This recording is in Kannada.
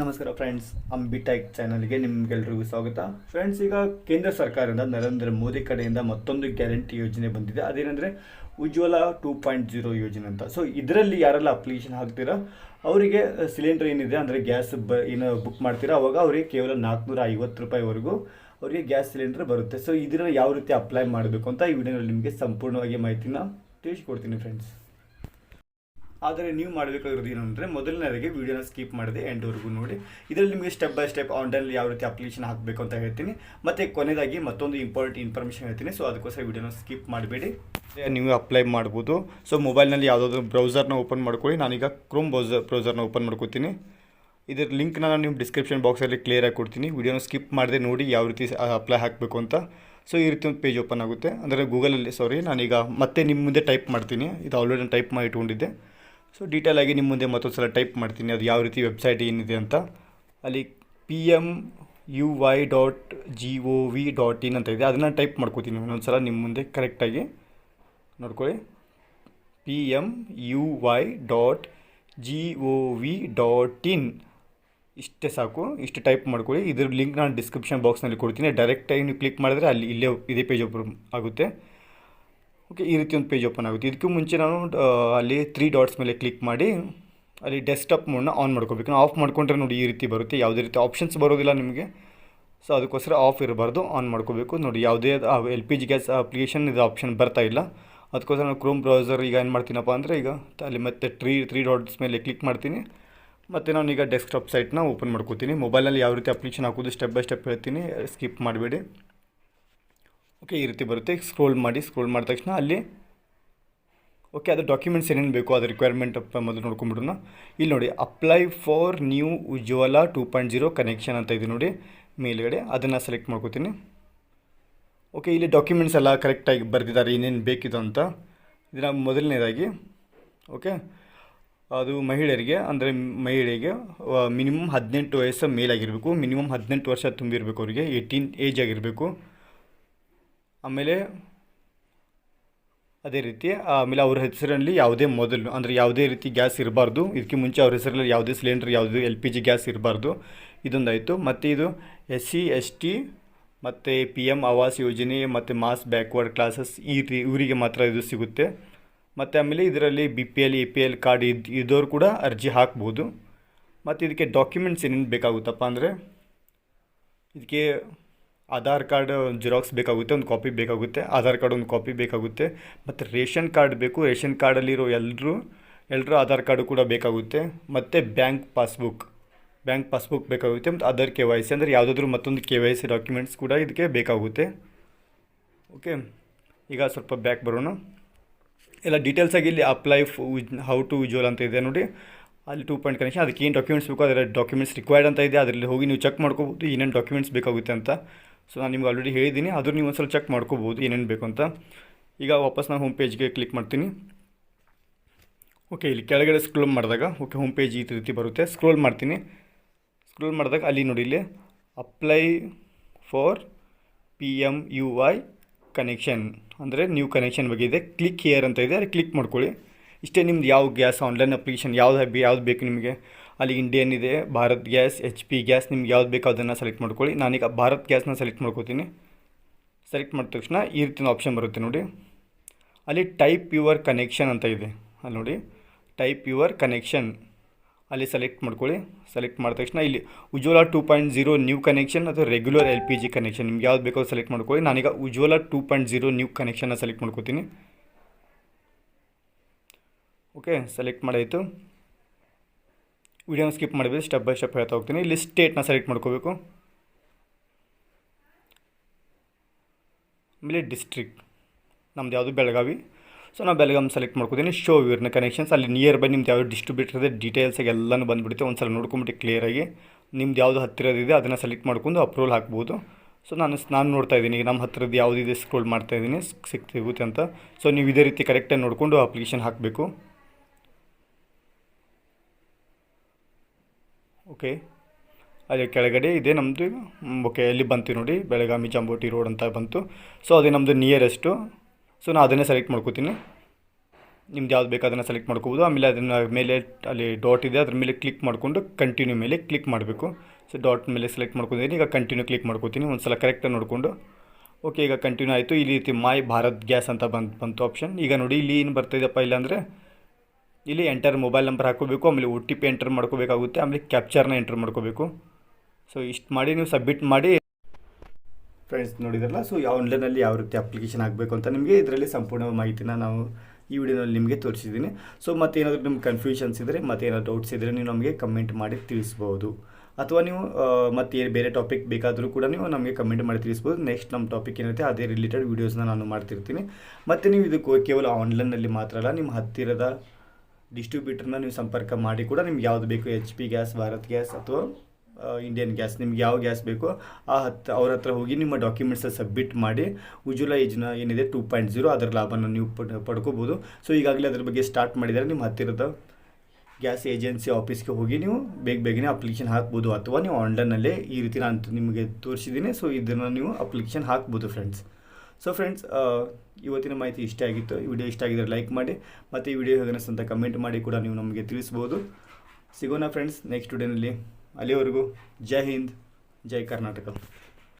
ನಮಸ್ಕಾರ ಫ್ರೆಂಡ್ಸ್ ಅಂಬಿಟೆಕ್ ಚಾನಲ್ಗೆ ನಿಮ್ಗೆಲ್ರಿಗೂ ಸ್ವಾಗತ. ಫ್ರೆಂಡ್ಸ್ ಈಗ ಕೇಂದ್ರ ಸರ್ಕಾರದಿಂದ ನರೇಂದ್ರ ಮೋದಿ ಕಡೆಯಿಂದ ಮತ್ತೊಂದು ಗ್ಯಾರಂಟಿ ಯೋಜನೆ ಬಂದಿದೆ. ಅದೇನೆಂದರೆ ಉಜ್ವಲ ಟೂ ಪಾಯಿಂಟ್ ಜೀರೋ ಯೋಜನೆ ಅಂತ. ಸೊ ಇದರಲ್ಲಿ ಯಾರೆಲ್ಲ ಅಪ್ಲಿಕೇಶನ್ ಹಾಕ್ತೀರಾ? ಅವರಿಗೆ ಸಿಲಿಂಡರ್ ಏನಿದೆ, ಅಂದರೆ ಗ್ಯಾಸ್ ಬ, ಏನು ಬುಕ್ ಮಾಡ್ತೀರಾ? ಅವಾಗ ಅವರಿಗೆ ಕೇವಲ ನಾಲ್ಕುನೂರ ಐವತ್ತು ರೂಪಾಯಿವರೆಗೂ ಅವರಿಗೆ ಗ್ಯಾಸ್ ಸಿಲಿಂಡರ್ ಬರುತ್ತೆ. ಸೊ ಇದನ್ನು ಯಾವ ರೀತಿ ಅಪ್ಲೈ ಮಾಡಬೇಕು ಅಂತ ಈ ವಿಡಿಯೋನಲ್ಲಿ ನಿಮಗೆ ಸಂಪೂರ್ಣವಾಗಿ ಮಾಹಿತಿನ ತಿಳಿಸ್ಕೊಡ್ತೀನಿ ಫ್ರೆಂಡ್ಸ್ ಆದರೆ ನೀವು ಮಾಡಬೇಕಾಗಿರೋದು ಏನು ಅಂದರೆ ಮೊದಲನೇದಾಗಿ ವೀಡಿಯೋನ ಸ್ಕಿಪ್ ಮಾಡಿದೆ ಎಂಡ್ವರೆಗೂ ನೋಡಿ. ಇದರಲ್ಲಿ ನಿಮಗೆ ಸ್ಟೆಪ್ ಬೈ ಸ್ಟೆಪ್ ಆನ್ಲೈನಲ್ಲಿ ಯಾವ ರೀತಿ ಅಪ್ಲಿಕೇಶನ್ ಹಾಕಬೇಕು ಅಂತ ಹೇಳ್ತೀನಿ. ಮತ್ತು ಕೊನೆಯದಾಗಿ ಮತ್ತೊಂದು ಇಂಪಾರ್ಟೆಂಟ್ ಇನ್ಫಾರ್ಮೇಷನ್ ಹೇಳ್ತೀನಿ. ಸೊ ಅದಕ್ಕೋಸ್ಕರ ವೀಡಿಯೋನ ಸ್ಕಿಪ್ ಮಾಡಬೇಡಿ. ನೀವು ಅಪ್ಲೈ ಮಾಡ್ಬೋದು. ಸೊ ಮೊಬೈಲ್ನಲ್ಲಿ ಯಾವುದಾದ್ರು ಬ್ರೌಸರ್ನ ಓಪನ್ ಮಾಡ್ಕೊಳ್ಳಿ. ನಾನೀಗ ಕ್ರೋಮ್ ಬ್ರೌಸರ್ ಬ್ರೌಸರ್ನ ಓಪನ್ ಮಾಡ್ಕೋತೀನಿ. ಇದರ ಲಿಂಕ್ನ ನಾನು ನಿಮ್ಮ ಡಿಸ್ಕ್ರಿಪ್ಷನ್ ಬಾಕ್ಸಲ್ಲಿ ಕ್ಲಿಯರಾಗಿ ಕೊಡ್ತೀನಿ. ವೀಡಿಯೋನ ಸ್ಕಿಪ್ ಮಾಡದೆ ನೋಡಿ ಯಾವ ರೀತಿ ಅಪ್ಲೈ ಹಾಕಬೇಕು ಅಂತ. ಸೊ ಈ ರೀತಿ ಒಂದು ಪೇಜ್ ಓಪನ್ ಆಗುತ್ತೆ. ಅಂದರೆ ಗೂಗಲಲ್ಲಿ ಸಾರಿ ನಾನೀಗ ಮತ್ತೆ ನಿಮ್ಮ ಮುಂದೆ ಟೈಪ್ ಮಾಡ್ತೀನಿ. ಇದು ಆಲ್ರೆಡಿ ನಾನು ಟೈಪ್ ಮಾಡಿ ಇಟ್ಕೊಂಡಿದ್ದೆ ಸೊ ಡೀಟೇಲಾಗಿ ನಿಮ್ಮ ಮುಂದೆ ಮತ್ತೊಂದು ಸಲ ಟೈಪ್ ಮಾಡ್ತೀನಿ. ಅದು ಯಾವ ರೀತಿ ವೆಬ್ಸೈಟ್ ಏನಿದೆ ಅಂತ. ಅಲ್ಲಿ P M U Y dot G O V dot in ಅಂತ ಇದೆ. ಅದನ್ನು ಟೈಪ್ ಮಾಡ್ಕೋತೀನಿ. ಇನ್ನೊಂದು ಸಲ ನಿಮ್ಮ ಮುಂದೆ ಕರೆಕ್ಟಾಗಿ ನೋಡ್ಕೊಳ್ಳಿ. P M U Y dot G O V dot in ಇಷ್ಟೇ ಸಾಕು. ಇಷ್ಟು ಟೈಪ್ ಮಾಡ್ಕೊಳ್ಳಿ. ಇದ್ರ ಲಿಂಕ್ ನಾನು ಡಿಸ್ಕ್ರಿಪ್ಷನ್ ಬಾಕ್ಸ್ನಲ್ಲಿ ಕೊಡ್ತೀನಿ. ಡೈರೆಕ್ಟಾಗಿ ನೀವು ಕ್ಲಿಕ್ ಮಾಡಿದ್ರೆ ಅಲ್ಲಿ ಇಲ್ಲೇ ಇದೇ ಪೇಜ್ ಒಬ್ಬರು ಆಗುತ್ತೆ. ಓಕೆ, ಈ ರೀತಿ ಒಂದು ಪೇಜ್ ಓಪನ್ ಆಗುತ್ತೆ. ಇದಕ್ಕೂ ಮುಂಚೆ ನಾನು ಅಲ್ಲಿ ತ್ರೀ ಡಾಟ್ಸ್ ಮೇಲೆ ಕ್ಲಿಕ್ ಮಾಡಿ, ಅಲ್ಲಿ ಡೆಸ್ಕ್ಟಾಪ್ ಮೋಡ್ನ ಆನ್ ಮಾಡ್ಕೋಬೇಕು. ಆಫ್ ಮಾಡ್ಕೊಂಡ್ರೆ ನೋಡಿ ಈ ರೀತಿ ಬರುತ್ತೆ. ಯಾವುದೇ ರೀತಿ ಆಪ್ಷನ್ಸ್ ಬರೋದಿಲ್ಲ ನಿಮಗೆ. ಸೊ ಅದಕ್ಕೋಸ್ಕರ ಆಫ್ ಇರಬಾರ್ದು ಆನ್ ಮಾಡ್ಕೋಬೇಕು. ನೋಡಿ, ಯಾವುದೇ L P G gas application ಇದು ಆಪ್ಷನ್ ಬರ್ತಾ ಇಲ್ಲ. ಅದಕ್ಕೋಸ್ಕರ ನಾನು ಕ್ರೋಮ್ ಬ್ರೌಸರ್ ಈಗ ಏನು ಮಾಡ್ತೀನಪ್ಪ ಅಂದರೆ, ಈಗ ಅಲ್ಲಿ ಮತ್ತೆ ತ್ರೀ ತ್ರೀ ಡಾಟ್ಸ್ ಮೇಲೆ ಕ್ಲಿಕ್ ಮಾಡ್ತೀನಿ. ಮತ್ತು ನಾನು ಈಗ ಡೆಸ್ಕ್ಟಾಪ್ ಸೈಟ್ನ ಓಪನ್ ಮಾಡ್ಕೋತೀನಿ. ಮೊಬೈಲಲ್ಲಿ ಯಾವ ರೀತಿ ಅಪ್ಲಿಕೇಶನ್ ಹಾಕೋದು ಸ್ಟೆಪ್ ಬೈ ಸ್ಟೆಪ್ ಹೇಳ್ತೀನಿ. ಸ್ಕಿಪ್ ಮಾಡಬೇಡಿ. ಓಕೆ ಈ ರೀತಿ ಬರುತ್ತೆ. ಸ್ಕ್ರೋಲ್ ಮಾಡಿ ಸ್ಕ್ರೋಲ್ ಮಾಡಿದ ತಕ್ಷಣ ಅಲ್ಲಿ ಓಕೆ ಅದು ಡಾಕ್ಯುಮೆಂಟ್ಸ್ ಏನೇನು ಬೇಕು ಅದು ರಿಕ್ವೈರ್ಮೆಂಟ್ ಮೊದಲು ನೋಡ್ಕೊಂಬಿಡೋಣ ಇಲ್ಲಿ ನೋಡಿ apply for new Ujjwala two point zero connection ಅಂತ ಇದೆ ನೋಡಿ, ಮೇಲ್ಗಡೆ. ಅದನ್ನು ಸೆಲೆಕ್ಟ್ ಮಾಡ್ಕೋತೀನಿ. ಓಕೆ ಇಲ್ಲಿ ಡಾಕ್ಯುಮೆಂಟ್ಸ್ ಎಲ್ಲ ಕರೆಕ್ಟಾಗಿ ಬರೆದಿದ್ದಾರೆ, ಏನೇನು ಬೇಕಿದೆ ಅಂತ. ಇದನ್ನು ಮೊದಲನೇದಾಗಿ ಓಕೆ ಅದು ಮಹಿಳೆಯರಿಗೆ, ಅಂದರೆ ಮಹಿಳೆಗೆ ಮಿನಿಮಮ್ ಹದಿನೆಂಟು ವಯಸ್ಸು ಮೇಲಾಗಿರಬೇಕು. ಮಿನಿಮಮ್ ಹದಿನೆಂಟು ವರ್ಷ ತುಂಬಿರಬೇಕು ಅವರಿಗೆ ಏಯ್ಟೀನ್ ಏಜ್ ಆಗಿರಬೇಕು. ಆಮೇಲೆ ಅದೇ ರೀತಿ, ಆಮೇಲೆ ಅವ್ರ ಹೆಸರಲ್ಲಿ ಯಾವುದೇ ಮೊದಲು, ಅಂದರೆ ಯಾವುದೇ ರೀತಿ ಗ್ಯಾಸ್ ಇರಬಾರ್ದು. ಇದಕ್ಕೆ ಮುಂಚೆ ಅವ್ರ ಹೆಸರಲ್ಲಿ ಯಾವುದೇ ಸಿಲಿಂಡರ್, ಯಾವುದು ಎಲ್ ಪಿ ಜಿ ಗ್ಯಾಸ್ ಇರಬಾರ್ದು. ಇದೊಂದಾಯಿತು. ಮತ್ತು ಇದು ಎಸ್ ಸಿ, ಎಸ್ ಟಿ, ಮತ್ತು ಪಿ ಎಂ ಆವಾಸ್ ಯೋಜನೆ, ಮತ್ತು ಮಾಸ್ ಬ್ಯಾಕ್ವರ್ಡ್ ಕ್ಲಾಸಸ್ ಈ ರೀ ಇವರಿಗೆ ಮಾತ್ರ ಇದು ಸಿಗುತ್ತೆ. ಮತ್ತು ಆಮೇಲೆ ಇದರಲ್ಲಿ B P L, A P L card ಇದು, ಇದ್ದವ್ರು ಕೂಡ ಅರ್ಜಿ ಹಾಕ್ಬೋದು. ಮತ್ತು ಇದಕ್ಕೆ ಡಾಕ್ಯುಮೆಂಟ್ಸ್ ಏನೇನು ಬೇಕಾಗುತ್ತಪ್ಪ ಅಂದರೆ, ಇದಕ್ಕೆ ಆಧಾರ್ ಕಾರ್ಡ್ ಜಿರಾಕ್ಸ್ ಬೇಕಾಗುತ್ತೆ, ಒಂದು ಕಾಪಿ ಬೇಕಾಗುತ್ತೆ, ಆಧಾರ್ ಕಾರ್ಡ್ ಒಂದು ಕಾಪಿ ಬೇಕಾಗುತ್ತೆ, ಮತ್ತು ರೇಷನ್ ಕಾರ್ಡ್ ಬೇಕು, ರೇಷನ್ ಕಾರ್ಡಲ್ಲಿರೋ ಎಲ್ಲರೂ ಎಲ್ಲರೂ ಆಧಾರ್ ಕಾರ್ಡು ಕೂಡ ಬೇಕಾಗುತ್ತೆ, ಮತ್ತು ಬ್ಯಾಂಕ್ ಪಾಸ್ಬುಕ್ ಬ್ಯಾಂಕ್ ಪಾಸ್ಬುಕ್ ಬೇಕಾಗುತ್ತೆ, ಮತ್ತು ಅದರ್ ಕೆ ವೈ ಸಿ, ಅಂದರೆ ಯಾವುದಾದ್ರೂ ಮತ್ತೊಂದು ಕೆ ವೈ ಸಿ ಡಾಕ್ಯುಮೆಂಟ್ಸ್ ಕೂಡ ಇದಕ್ಕೆ ಬೇಕಾಗುತ್ತೆ. ಓಕೆ ಈಗ ಸ್ವಲ್ಪ ಬ್ಯಾಕ್ ಬರೋಣ. ಎಲ್ಲ ಡೀಟೇಲ್ಸಾಗಿ ಇಲ್ಲಿ ಅಪ್ಲೈ ಹೌ ಟು ವಿಜುವಲ್ ಅಂತ ಇದೆ ನೋಡಿ. ಅಲ್ಲಿ ಟೂ ಪಾಯಿಂಟ್ ಕನೆಕ್ಷನ್ ಅದಕ್ಕೆ ಏನು ಡಾಕ್ಯುಮೆಂಟ್ಸ್ ಬೇಕು ಅದರ ಡಾಕ್ಯುಮೆಂಟ್ಸ್ ರಿಕ್ವೈರ್ಡ್ ಅಂತ ಇದೆ, ಅದರಲ್ಲಿ ಹೋಗಿ ನೀವು ಚೆಕ್ ಮಾಡ್ಕೋಬೋದು, ಏನೇನು ಡಾಕ್ಯುಮೆಂಟ್ಸ್ ಬೇಕಾಗುತ್ತೆ ಅಂತ. ಸೊ ನಾನು ನಿಮ್ಗೆ ಆಲ್ರೆಡಿ ಹೇಳಿದ್ದೀನಿ ಆದರೂ ನೀವು ಒಂದ್ಸಲ ಚೆಕ್ ಮಾಡ್ಕೋಬೋದು ಏನೇನು ಬೇಕು ಅಂತ. ಈಗ ವಾಪಸ್ ನಾನು ಹೋಮ್ ಪೇಜ್ಗೆ ಕ್ಲಿಕ್ ಮಾಡ್ತೀನಿ. ಓಕೆ ಇಲ್ಲಿ ಕೆಳಗಡೆ ಸ್ಕ್ರೋಲ್ ಮಾಡಿದಾಗ ಓಕೆ ಹೋಮ್ ಪೇಜ್ ಈ ರೀತಿ ಬರುತ್ತೆ. ಸ್ಕ್ರೋಲ್ ಮಾಡ್ತೀನಿ. ಸ್ಕ್ರೋಲ್ ಮಾಡಿದಾಗ ಅಲ್ಲಿ ನೋಡಿ ಇಲ್ಲಿ apply for P M U Y connection ಅಂದರೆ ನ್ಯೂ ಕನೆಕ್ಷನ್ ಬಗ್ಗೆ ಇದೆ. ಕ್ಲಿಕ್ ಹಿಯರ್ ಅಂತ ಇದೆ. ಅಲ್ಲಿ ಕ್ಲಿಕ್ ಮಾಡ್ಕೊಳ್ಳಿ. ಇಷ್ಟೇ ನಿಮ್ದು ಯಾವ ಗ್ಯಾಸ್ ಆನ್ಲೈನ್ ಅಪ್ಲಿಕೇಶನ್ ಯಾವ್ದು ಯಾವ್ದು ಬೇಕು ನಿಮಗೆ. ಅಲ್ಲಿ ಇಂಡಿಯನ್ ಇದೆ, Bharat gas H P gas, ನಿಮ್ಗೆ ಯಾವ್ದು ಬೇಕೋ ಅದನ್ನು ಸೆಲೆಕ್ಟ್ ಮಾಡ್ಕೊಳ್ಳಿ. ನಾನೀಗ ಭಾರತ್ ಗ್ಯಾಸ್ನ ಸೆಲೆಕ್ಟ್ ಮಾಡ್ಕೋತೀನಿ. ಸೆಲೆಕ್ಟ್ ಮಾಡಿದ ತಕ್ಷಣ ಈ ರೀತಿಯ ಆಪ್ಷನ್ ಬರುತ್ತೆ ನೋಡಿ. ಅಲ್ಲಿ ಟೈಪ್ ಯುವರ್ ಕನೆಕ್ಷನ್ ಅಂತ ಇದೆ. ಅಲ್ಲಿ ನೋಡಿ ಟೈಪ್ ಯುವರ್ ಕನೆಕ್ಷನ್ ಅಲ್ಲಿ ಸೆಲೆಕ್ಟ್ ಮಾಡ್ಕೊಳ್ಳಿ. ಸೆಲೆಕ್ಟ್ ಮಾಡಿದ ತಕ್ಷಣ ಇಲ್ಲಿ Ujjwala two point zero new connection ಅಥವಾ regular L P G connection ನಿಮ್ಗೆ ಯಾವ್ದು ಬೇಕೋ ಸೆಲೆಕ್ಟ್ ಮಾಡ್ಕೊಳ್ಳಿ. ನಾನೀಗ Ujjwala two point zero new ಕನೆಕ್ಷನ್ನ select ಮಾಡ್ಕೋತೀನಿ. ಓಕೆ ಸೆಲೆಕ್ಟ್ ಮಾಡಾಯಿತು. ವಿಡಿಯೋನ ಸ್ಕಿಪ್ ಮಾಡಿಬಿಟ್ಟು ಸ್ಟೆಪ್ ಬೈ ಸ್ಟೆಪ್ ಹೇಳ್ತಾ ಹೋಗ್ತೀನಿ. ಇಲ್ಲಿ ಸ್ಟೇಟ್ನ ಸೆಲೆಕ್ಟ್ ಮಾಡ್ಕೋಬೇಕು. ಆಮೇಲೆ ಡಿಸ್ಟ್ರಿಕ್ಟ್ ನಮ್ದು ಯಾವುದು ಬೆಳಗಾವಿ. ಸೊ ನಾವು ಬೆಳಗಾವಿ ಸೆಲೆಕ್ಟ್ ಮಾಡ್ಕೋತೀನಿ. ಶೋ ಇವ್ರನ್ನ ಕನೆಕ್ಷನ್ಸ್ ಅಲ್ಲಿ ನಿಯರ್ ಬೈ ನಿಮ್ದು ಯಾವ್ದು ಡಿಸ್ಟ್ರಿಬ್ಯೂಟರ್ ಇದೆ ಡೀಟೇಲ್ಸಾಗಿ ಎಲ್ಲನೂ ಬಂದುಬಿಡುತ್ತೆ. ಒಂದು ಸಲ ನೋಡ್ಕೊಂಬಿಟ್ಟು ಕ್ಲಿಯರಾಗಿ ನಿಮ್ದು ಯಾವುದು ಹತ್ತಿರದಿದೆ, ಅದನ್ನು ಸೆಲೆಕ್ಟ್ ಮಾಡ್ಕೊಂಡು ಅಪ್ರೂವಲ್ ಹಾಕ್ಬೋದು. ಸೊ ನಾನು ನಾನು ನೋಡ್ತಾ ಇದ್ದೀನಿ. ಈಗ ನಮ್ಮ ಹತ್ತಿರದ ಯಾವುದಿದೆ ಸ್ಕ್ರೋಲ್ ಮಾಡ್ತಾ ಇದ್ದೀನಿ. ಸಿಗ್ತಿಗುತ್ತೆ ಅಂತ. ಸೊ ನೀವು ಇದೇ ರೀತಿ ಕರೆಕ್ಟಾಗಿ ನೋಡಿಕೊಂಡು ಅಪ್ಲಿಕೇಶನ್ ಹಾಕಬೇಕು. ಓಕೆ. ಅಲ್ಲಿ ಕೆಳಗಡೆ ಇದೆ ನಮ್ಮದು ಓಕೆ, ಎಲ್ಲಿ ಬಂತು ನೋಡಿ. ಬೆಳಗಾವಿ ಜಂಬೋಟಿ ರೋಡ್ ಅಂತ ಬಂತು. ಸೊ ಅದೇ ನಮ್ಮದು ನಿಯರೆಸ್ಟು ಸೊ ನಾನು ಅದನ್ನೇ ಸೆಲೆಕ್ಟ್ ಮಾಡ್ಕೋತೀನಿ. ನಿಮ್ದು ಯಾವ್ದು ಬೇಕು ಅದನ್ನು ಸೆಲೆಕ್ಟ್ ಮಾಡ್ಕೋಬೋದು. ಆಮೇಲೆ ಅದನ್ನು ಮೇಲೆ ಅಲ್ಲಿ ಡಾಟ್ ಇದೆ. ಅದ್ರ ಮೇಲೆ ಕ್ಲಿಕ್ ಮಾಡಿಕೊಂಡು ಕಂಟಿನ್ಯೂ ಮೇಲೆ ಕ್ಲಿಕ್ ಮಾಡಬೇಕು. ಸೊ ಡಾಟ್ ಮೇಲೆ ಸೆಲೆಕ್ಟ್ ಮಾಡ್ಕೊಂಡಿದ್ದೀನಿ. ಈಗ ಕಂಟಿನ್ಯೂ ಕ್ಲಿಕ್ ಮಾಡ್ಕೋತೀನಿ. ಒಂದು ಸಲ ಕರೆಕ್ಟಾಗಿ ನೋಡಿಕೊಂಡು. ಓಕೆ ಈಗ ಕಂಟಿನ್ಯೂ ಆಯಿತು. ಈ ರೀತಿ ಮೈ ಭಾರತ್ ಗ್ಯಾಸ್ ಅಂತ ಬಂತು ಬಂತು ಆಪ್ಷನ್ ಈಗ ನೋಡಿ, ಇಲ್ಲಿ ಏನು ಬರ್ತಾಯಿದೆಪ್ಪ ಇಲ್ಲಾಂದರೆ ಇಲ್ಲಿ ಎಂಟರ್ ಮೊಬೈಲ್ ನಂಬರ್ ಹಾಕೋಬೇಕು ಆಮೇಲೆ ಒ ಟಿ ಪಿ ಎಂಟರ್ ಮಾಡ್ಕೋಬೇಕಾಗುತ್ತೆ, ಆಮೇಲೆ ಕ್ಯಾಪ್ಚರ್ನ ಎಂಟರ್ ಮಾಡ್ಕೋಬೇಕು. ಸೊ ಇಷ್ಟು ಮಾಡಿ ನೀವು ಸಬ್ಮಿಟ್ ಮಾಡಿ. ಫ್ರೆಂಡ್ಸ್ ನೋಡಿದ್ರಲ್ಲ? ಸೊ ಯಾವ ಆನ್ಲೈನಲ್ಲಿ ಯಾವ ರೀತಿ ಅಪ್ಲಿಕೇಶನ್ ಆಗಬೇಕು ಅಂತ ನಿಮಗೆ ಇದರಲ್ಲಿ ಸಂಪೂರ್ಣ ಮಾಹಿತಿನ ನಾವು ಈ ವಿಡಿಯೋನಲ್ಲಿ ನಿಮಗೆ ತೋರಿಸಿದ್ದೀನಿ. ಸೊ ಮತ್ತೇನಾದರೂ ನಿಮ್ಗೆ ಕನ್ಫ್ಯೂಷನ್ಸ್ ಇದ್ದರೆ ಏನಾದರೂ ಡೌಟ್ಸ್ ಇದ್ದರೆ ನೀವು ನಮಗೆ ಕಮೆಂಟ್ ಮಾಡಿ ತಿಳಿಸ್ಬೋದು. ಅಥವಾ ನೀವು ಮತ್ತೆ ಬೇರೆ ಟಾಪಿಕ್ ಬೇಕಾದರೂ ಕೂಡ ನೀವು ನಮಗೆ ಕಮೆಂಟ್ ಮಾಡಿ ತಿಳಿಸ್ಬೋದು. ನೆಕ್ಸ್ಟ್ ನಮ್ಮ ಟಾಪಿಕ್ ಏನಿರುತ್ತೆ ಅದೇ ರಿಲೇಟೆಡ್ ವೀಡಿಯೋಸ್ನ ನಾನು ಮಾಡ್ತಿರ್ತೀನಿ. ಮತ್ತು ನೀವು ಇದು ಕೇವಲ ಆನ್ಲೈನಲ್ಲಿ ಮಾತ್ರ ಅಲ್ಲ, ನಿಮ್ಮ ಹತ್ತಿರದ ಡಿಸ್ಟ್ರಿಬ್ಯೂಟರ್ನ ನೀವು ಸಂಪರ್ಕ ಮಾಡಿ ಕೂಡ ನಿಮ್ಗೆ ಯಾವ್ದು ಬೇಕು H P gas Bharat gas ಅಥವಾ ಇಂಡಿಯನ್ ಗ್ಯಾಸ್ ನಿಮ್ಗೆ ಯಾವ ಗ್ಯಾಸ್ ಬೇಕು ಆ ಹತ್ತು ಅವ್ರ ಹತ್ರ ಹೋಗಿ ನಿಮ್ಮ ಡಾಕ್ಯುಮೆಂಟ್ಸ್ ಸಬ್ಮಿಟ್ ಮಾಡಿ ಉಜ್ವಲ ಯೋಜನಾ ಏನಿದೆ ಟೂ ಪಾಯಿಂಟ್ ಜೀರೋ ಅದರ ಲಾಭನ ನೀವು ಪಡ್, ಪಡ್ಕೋಬೋದು. ಸೊ ಈಗಾಗಲೇ ಅದ್ರ ಬಗ್ಗೆ ಸ್ಟಾರ್ಟ್ ಮಾಡಿದರೆ ನಿಮ್ಮ ಹತ್ತಿರದ ಗ್ಯಾಸ್ ಏಜೆನ್ಸಿ ಆಫೀಸ್ಗೆ ಹೋಗಿ ನೀವು ಬೇಗ ಬೇಗನೆ ಅಪ್ಲಿಕೇಶನ್ ಹಾಕ್ಬೋದು ಅಥವಾ ನೀವು ಆನ್ಲೈನಲ್ಲೇ ಈ ರೀತಿ ನಾನು ನಿಮಗೆ ತೋರಿಸಿದ್ದೀನಿ. ಸೊ ಇದನ್ನು ನೀವು ಅಪ್ಲಿಕೇಶನ್ ಹಾಕ್ಬೋದು ಫ್ರೆಂಡ್ಸ್ ಸೊ ಫ್ರೆಂಡ್ಸ್ ಇವತ್ತಿನ ಮಾಹಿತಿ ಇಷ್ಟ ಆಗಿತ್ತು, ಈ ವಿಡಿಯೋ ಇಷ್ಟ ಆಗಿದ್ದರೆ ಲೈಕ್ ಮಾಡಿ, ಮತ್ತು ಈ ವಿಡಿಯೋ ಹೇಗೆ ಅಂತ ಕಮೆಂಟ್ ಮಾಡಿ ಕೂಡ ನೀವು ನಮಗೆ ತಿಳಿಸ್ಬೋದು. ಸಿಗೋಣ ಫ್ರೆಂಡ್ಸ್ ನೆಕ್ಸ್ಟ್ ವಿಡಿಯೋನಲ್ಲಿ ಅಲ್ಲಿವರೆಗೂ ಜೈ ಹಿಂದ್, ಜೈ ಕರ್ನಾಟಕ.